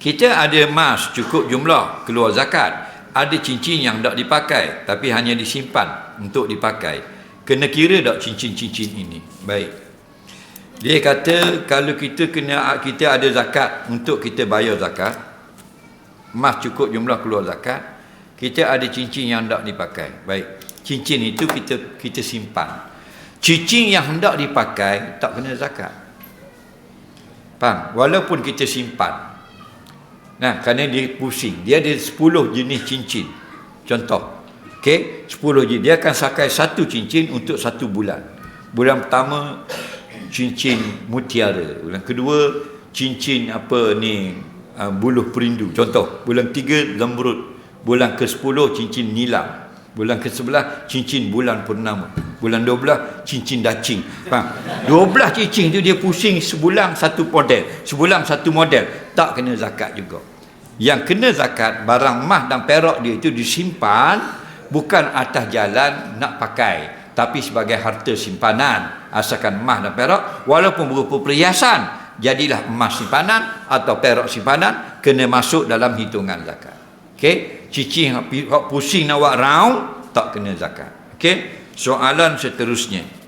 kita ada emas cukup jumlah keluar zakat. Ada cincin yang tak dipakai tapi hanya disimpan untuk dipakai. Kena kira tak cincin-cincin ini? Baik. Dia kata kalau kita kena kita ada zakat untuk kita bayar zakat emas cukup jumlah keluar zakat kita ada cincin yang tak dipakai. Baik. Cincin itu kita kita simpan. Cincin yang hendak dipakai tak kena zakat. Faham? Walaupun kita simpan Nah, kerana dia pusing. Dia ada 10 jenis cincin. Contoh. Okey, 10 jenis. Dia akan sakai satu cincin untuk satu bulan. Bulan pertama cincin mutiara. Bulan kedua cincin apa ni uh, buluh perindu. Contoh, bulan tiga lemburut. Bulan ke-10 cincin nilam. Bulan ke-11 cincin bulan purnama. Bulan 12 cincin dacing. Faham? 12 cincin tu dia pusing sebulan satu model. Sebulan satu model. Tak kena zakat juga. Yang kena zakat barang emas dan perak dia itu disimpan bukan atas jalan nak pakai tapi sebagai harta simpanan. Asalkan emas dan perak walaupun berupa perhiasan jadilah emas simpanan atau perak simpanan kena masuk dalam hitungan zakat. Okey? Cicing pusing nak buat round tak kena zakat. Okey? Soalan seterusnya